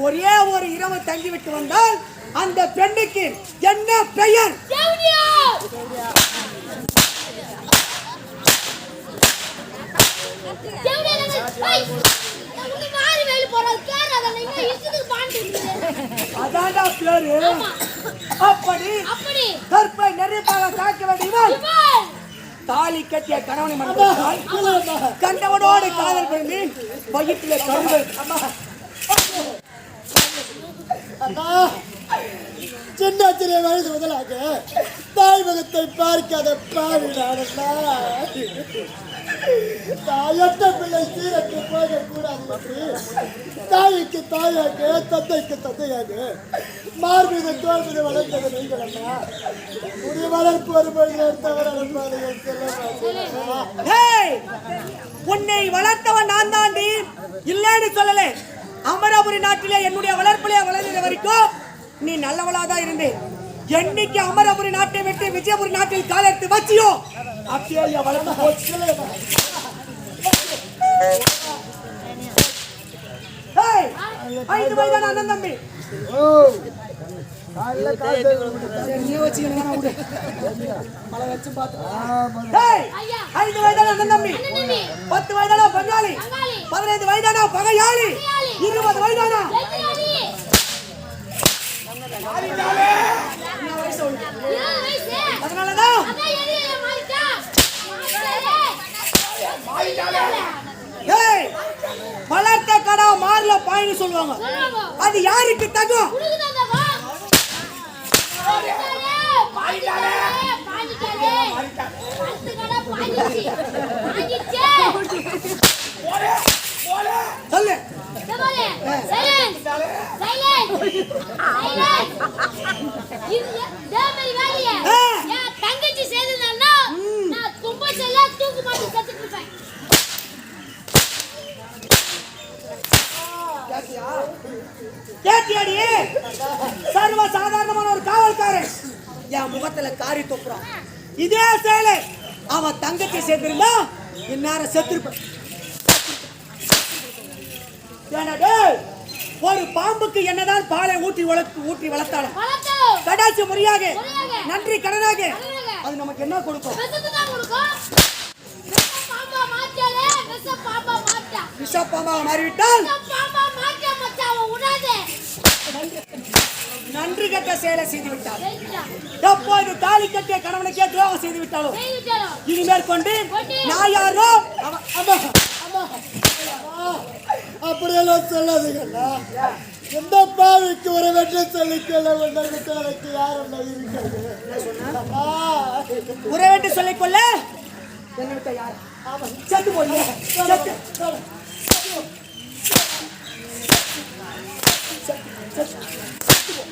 ஒரே ஒரு இரவு தங்கிவிட்டு வந்தால் அந்த பெண்ணுக்கு என்ன பெயர்? அதான்டா பேரு. அப்படி அப்படி. கற்பை நெருப்பாக காக்க வேண்டியவன் தாலி கட்டிய கணவனை மணந்தால் கண்டவனோடு காதல் பண்ணி வயிற்றிலே கரும்பு. அண்ணா சின்ன சிறிய வயது முதலாக தாய் முகத்தை பார்க்காத பாவினானண்ணா தாயற்ற பிள்ளை சீரக்கு போகக்கூடாது என்று தாய்க்கு தாயாக தந்தைக்கு தந்தையாக மார்மீது தோல் மீது வளர்ந்தது நீங்கள் அண்ணா உடைய வளர்ப்பு வரும்போது தவற அனுப்பாதைகள் உன்னை வளர்த்தவன் நான் தாண்டி இல்லைன்னு சொல்லல. அமராபுரி நாட்டிலே என்னுடைய வளர்ப்பிலே வளர்ந்த வரைக்கும் நீ நல்லவளா தான் இருந்தேன் என்னைக்கு அமராபுரி நாட்டை விட்டு விஜயபுரி நாட்டில் காலத்து வச்சியோ அப்படியே வளர்ந்து போச்சு. ஐந்து வயதான அண்ணன் தம்பி. ஐந்து வயதான அண்ணன் தம்பி. பத்து வயதான பங்காளி பதினைந்து வயதான பகையாளி. இருபது வயதான. அதனாலதான் வளர்த்த கடா மாறல பாயின்னு சொல்லுவாங்க. சொல்லுவாங்க அது யாருக்கு தகும் என் தங்கச்சி செய்ததுன்னா நான் கும்பச்சல தூக்கு மாட்டி செத்துட்டு கேட்டியாடி? சர்வ சாதாரணமான ஒரு காவல்காரன். என் முகத்துல காரி தொப்புறான் இதே செயலு. அவன் தங்கச்சி சேர்த்திருந்தா இந்நேரம் செத்துருப்ப. ஏன்னா டேய், ஒரு பாம்புக்கு என்னதான் பாலை ஊற்றி வளர்த்து ஊற்றி வளர்த்தாலும் வளர்த்தோ! கடாட்சி முறையாக. நன்றி கடனாக. அது நமக்கு என்ன கொடுக்கும்? விஷத்தை தான் கொடுக்கும் விஷ பாம்பா மாட்டாலே விஷ பாம்பா மாட்டா விஷ பாம்பாக மாறிவிட்டால் விஷ பாம்பா மாட்டா மச்சான் அவன் உடாதே நன்றி கட்ட செயலை செய்து ஜெயிச்சிட்டான் எப்போது தாலி கட்டிய கணவனுக்கே துரோகம் செய்து விட்டாலும் ஜெயிச்சிட்டான் இனி மேற்கொண்டு கொண்டு. நான் யாரோ அப்படியெல்லாம் சொல்லாதீங்கண்ணா. எந்த பாவிக்கு ஒரு வெற்றி சொல்லிக்கல உன்னதுக்கு எனக்கு யாரும் இருக்கிறது அம்மா உறவேட்டு சொல்லிக்கொள்ள என்னை விட்ட யார்? செத்து போய். செத்து. மாதிரி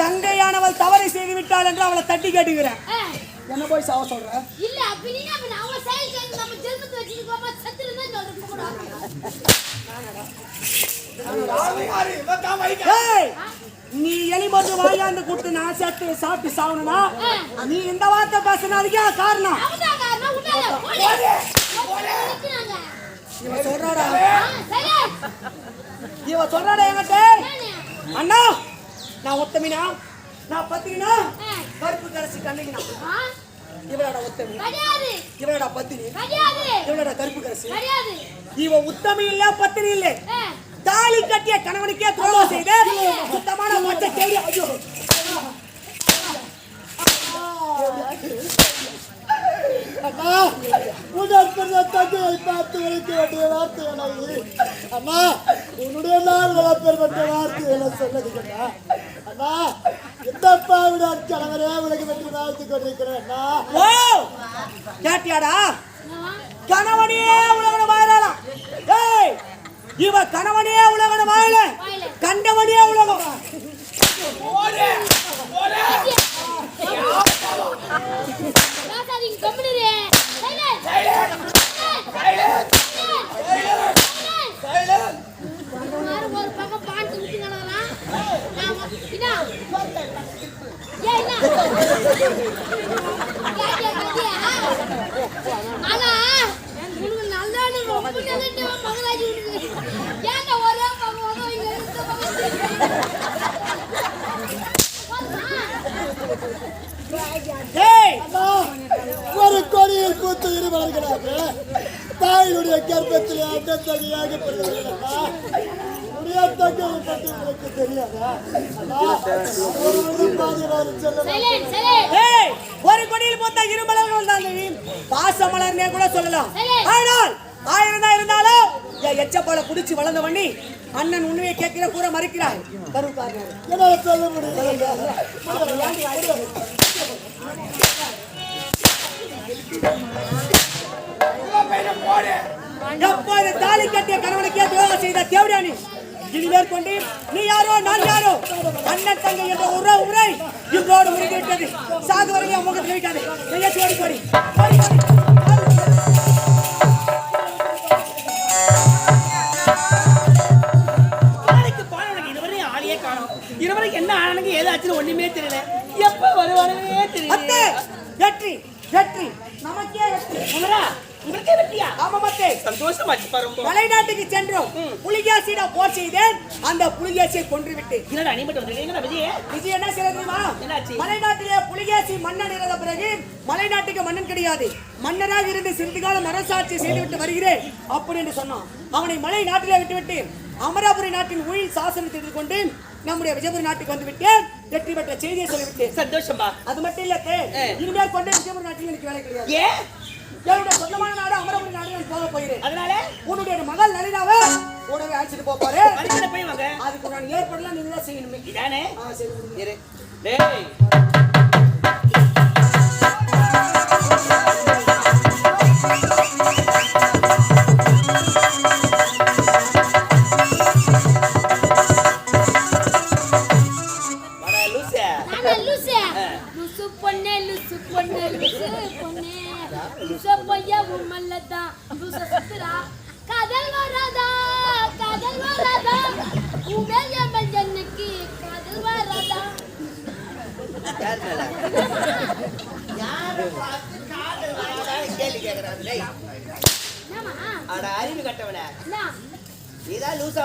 தங்கையானவள் தவறை செய்து விட்டாள் என்று அவளை தட்டி கேட்டுக்கிறேன். என்ன போய் சாவ சொல்ற? இல்ல அப்படின்னா செயல் நம்ம ஜென்மத்தை வச்சுட்டு போமா தான் நீ எலி மருந்து வாயாந்து கொடுத்து நான் சேர்த்து சாப்பிட்டு சாவணும்னா நீ இந்த வார்த்தை பேசுனதுக்கே காரணம். இவன் சொல்றாடா? இவன் சொல்றாடா என்கிட்ட. அண்ணா நான் ஒத்தமினா? நான் பத்தினா ஆ, கருப்பு கரசி கண்ணினா ஆ, இவளோட ஒத்தமி இவளோட பத்தினி. இவளோட கருப்பு கரசி இவ உத்தமி இல்ல பத்தினி இல்ல. தாலி கட்டிய கணவனுக்கே துரோகம் செய்து சுத்தமான மொச்சை தேடி ஐயோ. அம்மா பார்த்து வைக்க வேண்டிய வார்த்தைகளை அம்மா உன்னுடைய நாள் பெறப்பட்ட வார்த்தைகளை சொன்னதுக்கண்ணா அம்மா இந்த பாவிடான் கணவரே உலகம் என்று வாழ்த்து கொண்டிருக்கிறேன். ஓ கேட்டியாடா? கணவனே உலகன வாழலாம். ஏய் இவ கணவனே உலகன வாழல வாயில. கண்டவனே உலகம் போடு போடு பேசாதீங்க, கம்முனு இரு. Silence. Silent Silence. Silent Silence. Silent யாரும் ஒரு பக்கம் பாட்டு ஊத்தி கிடக்குறான். நான் வ- என்ன? ஏன் என்ன? கேட்டியா, கேட்டியா? ஆனா, உனக்கு நல்லவனு ரொம்ப நல்லவன் மகராஜி உனக்கு. ஏன்டா ஒரே பக்கம் உதவி இங்க இந்த பக்கம் போதுமா? ஏய் அண்ணா, ஒரு கொடியில் பூத்து இருவர்களாக தாயினுடைய கர்ப்பத்தில் அண்டத்தடியாக உங்களுக்கு தெரியாதா? ஒரு கொடியில் போத்த இருமலர்கள் தான் நீ பாசமலர்னே கூட சொல்லலாம். ஆனால் ஆயிரம் தான் இருந்தாலும் என் எச்சப்பால குடிச்சு வளர்ந்த பண்ணி அண்ணன் உண்மையை கேட்கிற கூற மறுக்கிறாய் கருப்பாரு. தாலி கட்டிய கணவனுக்கே துரோகம் செய்த தேவடியா நீ இனி மேற்கொண்டு நீ யாரோ நான் யாரோ? அண்ணன் தங்கை என்ற உற உரை இன்றோடு முடிந்துவிட்டது சாகு வரையும் முகத்தில் வைக்காது. கையெழுத்து ஓடி போடி. என்ன ஆனனுக்கு ஏதாச்சும் ஒண்ணுமே தெரியல. எப்ப வருவானுமே தெரியல வெற்றி வெற்றி. நமக்கே வெற்றி. உமரா உங்களுக்கே வெற்றியா ஆமா மத்தே சந்தோஷமாச்சு பாருங்க. மலைநாட்டுக்கு சென்றோம். புலிகேசியிடம் போர் செய்தேன். அந்த புலிகேசியை கொன்று விட்டேன் என்னடா நீ மட்டும் வந்திருக்கீங்க விஜய? என்ன செய்ய தெரியுமா? என்னாச்சு? மலைநாட்டிலே புலிகேசி மன்னன் இருந்த பிறகு மலைநாட்டுக்கு மன்னன் கிடையாது. மன்னராக இருந்து சிறிது காலம் அரசாட்சி செய்துவிட்டு வருகிறேன் அப்படி என்று சொன்னான். அவனை மலை நாட்டிலே விட்டுவிட்டு அமராபுரி நாட்டின் உயிர் சாசனத்தை எதிர்கொண்டு நம்முடைய விஜயபுரி நாட்டுக்கு வந்து விட்டேன் வெற்றி பெற்ற செய்தியை சொல்லிவிட்டேன். சந்தோஷமா அது மட்டும் இல்ல. இனிமேல் கொண்டு விஜயபுரி நாட்டில் எனக்கு வேலை கிடையாது. என்னுடைய சொந்தமான நாடு அமராபுரி நாடு போக போகிறேன் அதனால? உன்னுடைய மகள் நளினாவை உடனே அழைச்சிட்டு போக மனுஷனை போய் வாங்க. அதுக்கு நான் ஏற்படலாம் நீங்க தான் செய்யணுமே. இதானே? சரி டேய். யார் மேல? யாரை பார்த்து காதல் கேள்வி அட அறிவு கட்டவனே. என்ன நீதான் லூசா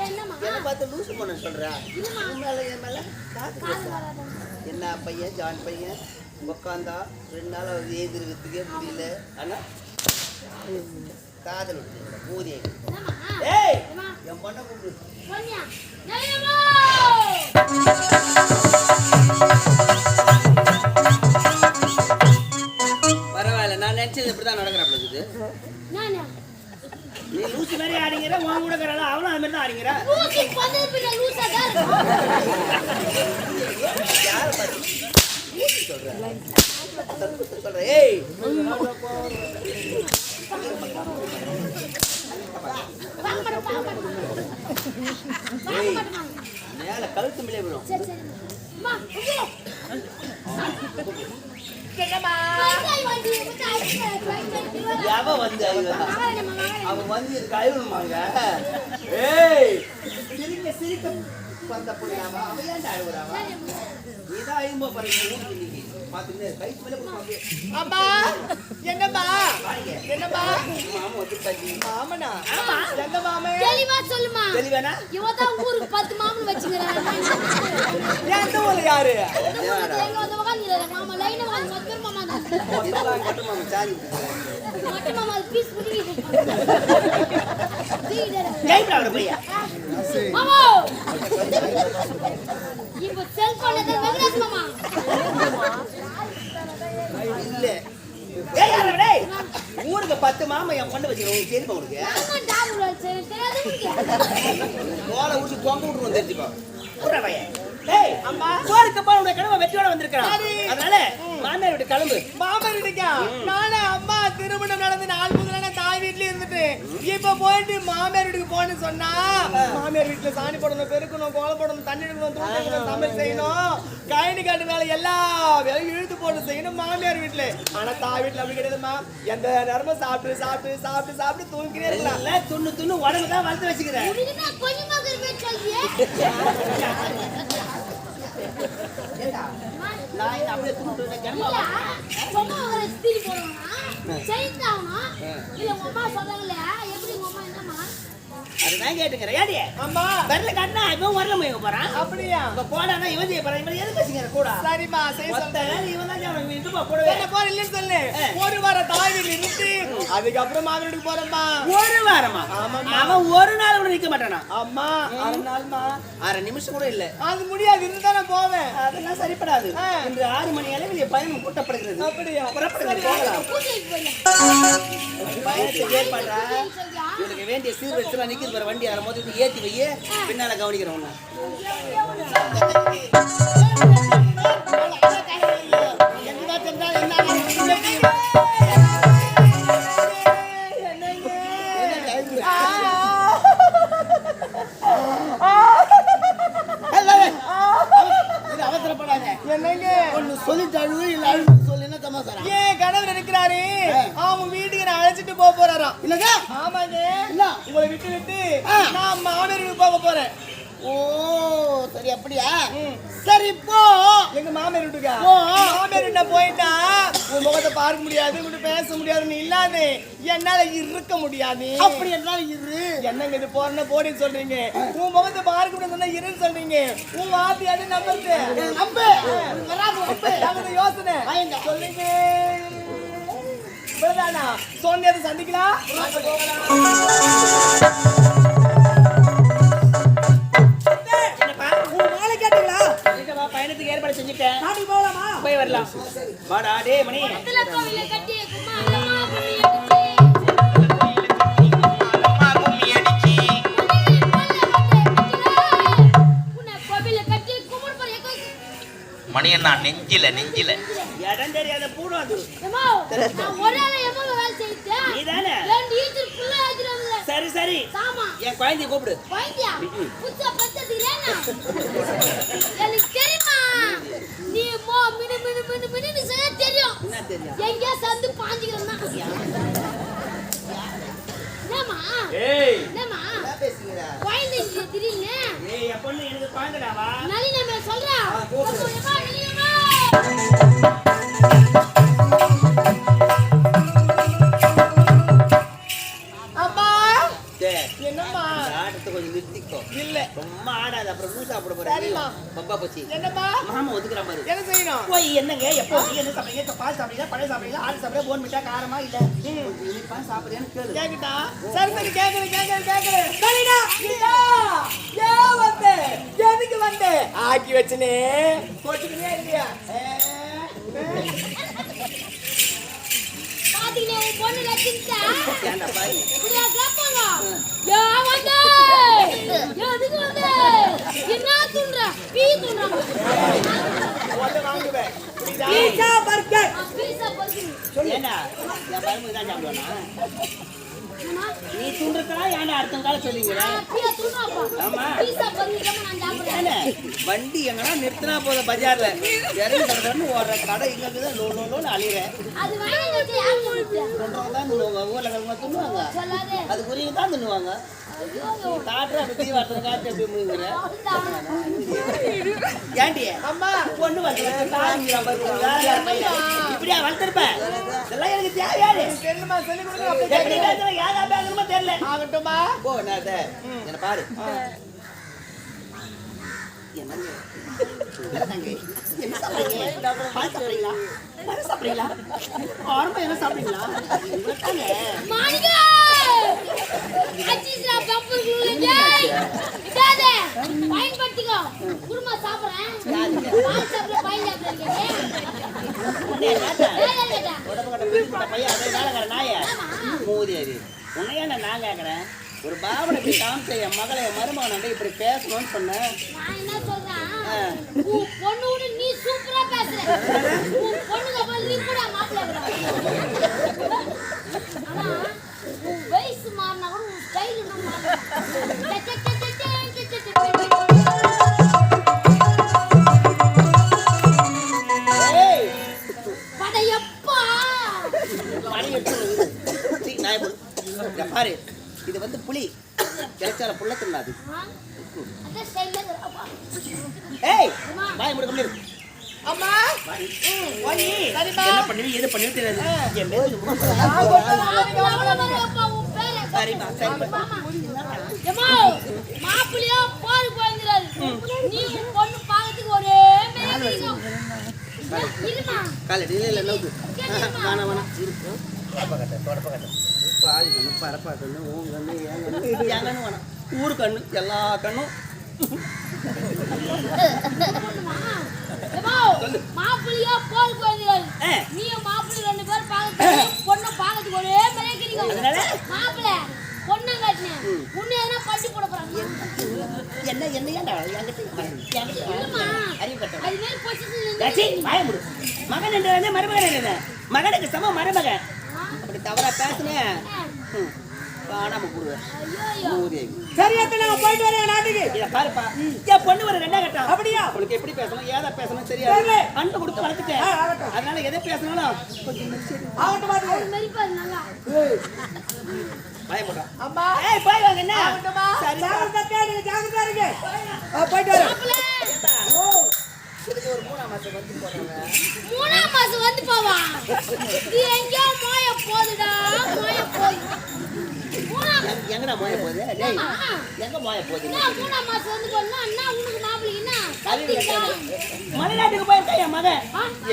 என்னம்மா? என்ன பார்த்து லூசு பொண்ணு சொல்ற? மேல என் மேல என்ன பையன் ஜான் பையன்? உட்காந்தா ரெண்டு நாள் அவர் ஏதிருக்கிறதுக்கே முடியல ஆனா காதல் ஊதிய ஏய் என் பொண்ணை கூப்பிடு. நீ லூசு மாதிரி ஆடிங்கிற உன் கூட இருக்கிறாள் அவளும் அது மாதிரி தான் ஆடிங்கிறா மேல கழுத்து மேலே விடும் சரி சரி அம்மா உட்காரு. வெங்காயம் வாங்கி, வெங்காயம் வாங்கி, வாங்கி. எவ வந்து. அவன் வந்து இதுக்கு அழுவணுமாங்க ஏய் சிரிக்க சிரிக்க வந்த பொண்ணாவா அவன். ஏன்டா அழுவுறாவா நீதான் அழும்போ பாருங்க ஊருக்கு இன்னைக்கு பாத்துட்டு கைக்கு மேல போட்டு அம்மா என்னம்மா? என்னம்மா? மாமா வந்துட்டாச்சு மாமனா? எங்க மாமே? தெளிவா சொல்லுமா. தெளிவானா? இவன் தான் ஊருக்கு பத்து மாமன் எந்த யாரு? எங்க வந்து மாமா லைனா உட்காந்து மொத்த மாமா தான். இதெல்லாம் கட்டு மாமா சாரி டேய் ஊருக்கு பத்து மாமா என் பொண்ணு வச்சுக்கிறோம் தெரியுமா உனக்கு ஆமா டாபுல் சரி விட்டுருவோம் தெரிஞ்சுக்கோ டேய் அம்மா. போருக்கு போற உடைய கனவை வெற்றியோட வந்திருக்கான் அதனால மாமியார் வீட்டு கிளம்பு மாமன் போயிட்டு மாமியார் வீட்டுக்கு போன்னு சொன்னா மாமியார் வீட்டுல சாணி போடணும் பெருக்கணும் கோலம் போடணும் தண்ணி எடுக்கணும் தூக்கி வைக்கணும், சமையல் செய்யணும் கழனி காட்டு வேலை எல்லா வேலையும் இழுத்து போட்டு செய்யணும் மாமியார் வீட்டுல. ஆனா தாய் வீட்டுல அப்படி கிடையாதுமா எந்த நேரமும் சாப்பிட்டு சாப்பிட்டு சாப்பிட்டு சாப்பிட்டு தூங்கினே இருக்கலாம். துண்ணு துண்ணு உடம்பு தான் வளர்த்து வச்சுக்கிறேன். நான் இதை அப்படியே இல்ல கிளம்ப உங்க அம்மா அவரை ஸ்திரி போடுவானா செயின் ஆகணும் இல்ல உங்க அம்மா சொல்றாங்கல்ல எப்படி உங்க அம்மா என்னம்மா? அதுதான் கேட்டுக்கிறேன். ஏடி அம்மா. வரல கண்ணா இவன் வரல இவங்க போறான். அப்படியா? இப்ப போடானா இவன் செய்ய போறான்? இவன் எதுக்கு வச்சுக்கிற கூட. சரிம்மா சரி மொத்த சொல்றேன். வேலை இவன் தான் அவன் இதுப்பா கூடவே என்ன போற இல்லைன்னு சொல்லு. ஒரு வாரம் தாய் வீட்டுல இருந்துட்டு அதுக்கப்புறம் போறேம்மா. ஒரு வாரமா. அவன் ஒரு நாள் கூட நிக்க மாட்டானா? அம்மா அரை நாள்மா. அரை நிமிஷம் கூட இல்ல. அது முடியாது இருந்து நான் போவேன். அதெல்லாம் சரிப்படாது. இன்று ஆறு மணி அளவில் பயணம் கூட்டப்படுகிறது. அப்படியா? புறப்படுகிறது. ஏற்படுறா. இவனுக்கு வேண்டிய சீர் வச்சுலாம் நிக்குது வர வண்டி அதை முதல்ல ஏத்தி வையே பின்னால கவனிக்கிறேன் என்னங்க ஒண்ணு சொல்லிட்டு அழுவு இல்ல அழுது சொல்லு என்ன சமாசாரம் ஏன் கணவர் இருக்கிறாரு அவங்க வீட்டுக்கு நான் அழைச்சிட்டு போக போறாராம் இல்லங்க ஆமாங்க என்ன? உங்களை விட்டு விட்டு நான் மாமியார் போக போறேன் ஓ சரி அப்படியா சரி போ. எங்க மாமியார் வீட்டுக்கா. மாமியார் வீட்டுல போயிட்டா? உன் முகத்தை பார்க்க முடியாது உங்கள்ட்ட பேச முடியாது நீ இல்லாது. என்னால இருக்க முடியாது. அப்படி என்றால் இரு. என்னங்க இது போறேன்னு போடின்னு சொல்றீங்க. உன் முகத்தை பார்க்க முடியாது சொன்னா இருன்னு சொல்றீங்க. உன் வார்த்தை அது நம்புறது நம்பு. வராது யோசனை. சொல்லுங்க. இவ்வளவுதானா? சோனியாவை சந்திக்கலாம். வரலாம். வாடா டே மணி. அதுல கோவில கட்டி எக்கோ மணியண்ணா நெஞ்சில நெஞ்சில. இடம் தெரியாத பூடும் அது. ஏம்மா, நான் ஒரு ஆளை எவ்வளவு வேலை செய்தேன்? நீதானே? சரி சரி சாமா, என் குழந்தைய கூப்பிடு குழந்தையா? புதுசா பெத்தது இல்லையா? எனக்கு தெரியுமா? நீ மோ மினு மினு மினு செய்ய தெரியும். என்ன தெரியும் எங்கேயோ சந்து பாஞ்சுக்கிறேன்னா. என்னம்மா? ஏய் என்னம்மா? என்ன பேசுகிறா குழந்தை இல்லையே திடீர்னு? ஏய் என் பொண்ணு எனக்கு குழந்தைடாவா நளினி மேல சொல்றா? கூப்பிடு. சாப்பிட. போறேன். பப்பா போச்சு. என்னம்மா? மாமா ஒதுக்குற மாதிரி என்ன செய்யணும்? போய் என்னங்க எப்போ? நீ என்ன சாப்பிடுறீங்க? இப்ப பால் சாப்பிடுறீங்க பழைய சாப்பிடுறீங்க ஆடு சாப்பிடுறீங்க போன் மிட்டா காரமா இல்ல? இனிப்பா சாப்பிடுறேன்னு கேளு. கேக்குதா? சரி சரி கேக்குறேன் கேக்குறேன் கேக்குறேன் சரிடா இதா, ஏன் வந்த. எதுக்கு வந்த? ஆக்கி வச்சனே. போட்டுக்கினே இல்லையா பாத்தீங்களா, உன் பொண்ணு லட்சியத்தை? ஏன்டா பாரு இப்படியா கேட்பாங்க? ஏன் வந்த? எதுக்கு வந்த? என்ன துண்ற? பீ துண்றாங்க. ஒன்றை வாங்குவேன் புரியுதா? பீஸா பர்கர் நான் பீஸா பறிக்கணும். தான் சாப்பிடுவானா நீ துண்டுறதா ஏன்டா அடுத்த பீஸா துண்றாப்பா. ஆமா. வண்டி எங்கன்னா நிறுத்தினா போதும் பஜார்ல. இறங்கி கடன்னு ஓடுற கடை இங்க இருக்குதான் லோ லோ லோன்னு? சொல்றவங்க தான் தின்னுவாங்க ஊர்ல இருக்கிறவங்க தின்னுவாங்க சொல்லாதே. அது குறிங்க தான் தின்னுவாங்க இப்படியா வளர்த்திருப்ப? இதெல்லாம் எனக்கு தேவையாது யாரா பேசணுமோ தெரியல. ஆகட்டுமா போ நான் என்ன பாரு. என்னங்க? என்ன சாப்பிடுறீங்களா? பழம் சாப்பிடுறீங்களா? ஆரம்பா என்ன சாப்பிடுறீங்களா? பயன்படுத்திக்கோ. குருமா சாப்பிடுறேன். பையன் கேட்டா? வேலை நான் நான் ஒரு பாவனை இப்படி காமிச்ச என் மகளை என் வந்து இப்படி பேசணும்னு சொன்னேன் நான் என்ன சொல்றேன்? உன் பொண்ணு நீ சூப்பரா பேசுற. உன் பொண்ணுக்கு அப்புறம் நீ கூட ஆனா உன் வயசு மாறினா கூட உன் ஸ்டைல் இன்னும் மாறல பாரு. இது வந்து புலி. கிடைச்சால புள்ள தின்னாது. ஏய் வாய் முடுக்க முடியாது அம்மா. என்ன பண்ணுவீங்க எது பண்ணுவீங்க தெரியாது. சரிம்மா சரிம்மா. மாப்பிள்ளையா பாரு குழந்தைறாரு. நீ பொண்ணு பார்க்கறதுக்கு ஒரே. காலடி இல்ல இல்ல நோக்கு கேட்டுமா. வேணாம் வேணாம். இரு. தொடப்ப கட்ட தொடப்ப கட்ட. பாதி கண்ணு பரப்பா கண்ணு உன் கண்ணு என் கண்ணு. என் கண்ணு வேணாம். ஊர் கண்ணு எல்லா கண்ணும். மாப்பிள்ளையா குழந்தைறாரு. ஆ. நீயும் மாப்பிள்ளை ரெண்டு பேரும் பார்க்கறதுக்கு, பொண்ணை பார்க்கறதுக்கு ஒரே மாதிரியே? மாப்பிள்ளை, பொண்ணை காட்டினேன். உன்னை எதனா பட்டி போட போறாங்க. என்ன என்ன ஏன்டா என்கிட்ட. மகன் என்றது மருமகன் மகனுக்கு சம மருமகன். அப்படி தவறா பேசுனேன் ம், காணாம. சரி நான் போயிட்டு வரேன் நாட்டுக்கு இத பாருப்பா. என் பொண்ணு ஒரு ரெண்டா கட்டம். அப்படியா? அவளுக்கு எப்படி பேசணும்? ஏதா பேசணும் தெரியல. அன்பு கொடுத்து வளர்த்துட்டேன். அதனால எதை பேசணும் கொஞ்சம். ஆகட்டும் மூடுடா. அம்மா. ஏய் போய் வாங்க என்ன? சரி ஜாகிரதையா இருங்க, போயிட்டு வரேன். இதுக்கு ஒரு மூணாம் மாசம் வந்து போறாங்க மூணாம் மாசம் வந்து போவா இது எங்கேயோ மோய போகுதுடா மோய போகுது. மூணாம் எங்கடா மோய போகுது? டேய் ஆமா. எங்க மோய போகுது என்ன மூணாம் மாசம் வந்து போனா அண்ணா உனக்கு மாப்பிள்ளை என்ன? கத்திட்டா மலைநாட்டுக்கு போயிருக்கா என் மகன்.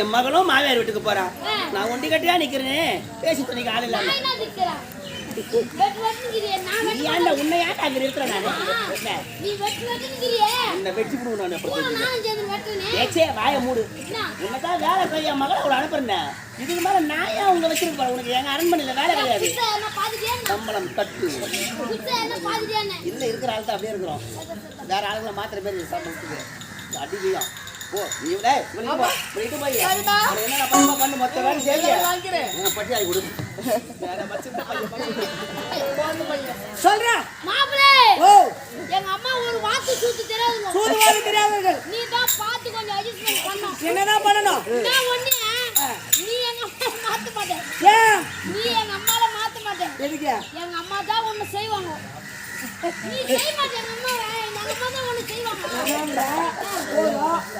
என் மகளும் மாமியார் வீட்டுக்கு போறான். நான் ஒண்டி கட்டியா நிக்கிறேன். பேசி துணிக்கு ஆள் இல்லாம. ஏன்டா ஏன்டா அங்க இருக்கிறேன் நானு? என்ன? வெட்டு விடுவோம் நான் அப்புறம் ஏச்சே வாய மூடு. வேலை செய்ய மகளை அவளை அனுப்புறேன் இதுக்கு மேல நான் ஏன் உங்க வச்சிருக்க போறேன்? உனக்கு எங்க அரண்மனையில வேலை கிடையாது. சம்பளம் பாத்துட்டே இல்ல இருக்கிற ஆள் தான் அப்படியே இருக்கிறோம். வேற ஆளுங்களை மாத்திர பேர் சம்பளத்துக்கு. அடிக்கலாம் போ நீ டேய் இவனுக்கு போ. போயிட்டு போய். சரிம்மா. அவனை என்ன பண்ணுமா பண்ணு மொத்த வேலை செய்ய வாங்கிக்கிறேன். உங்க பட்டி ஆகி கொடு வேற மச்சிருந்த பையன் பையன். சொல்றேன் மாப்பிள்ளை ஓ. எங்க அம்மா ஒரு வார்த்தை சூத்து தெரியாதுங்க. நீ தான் பார்த்து கொஞ்சம் பண்ணும் என்னதான் பண்ணணும்? நான் ஒண்ணு நீ எங்க அம்மா மாத்த மாட்டேன். ஏன்? நீ எங்க அம்மால மாத்த மாட்டேன். எதுக்கு? எங்க அம்மா தான் ஒண்ணு செய்வாங்க. நீ செய்ய போதும்.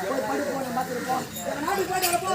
போய் படுப்போம், பார்த்துட்டு போ. நாட்டுக்கு போயிட்டு வரப்போ,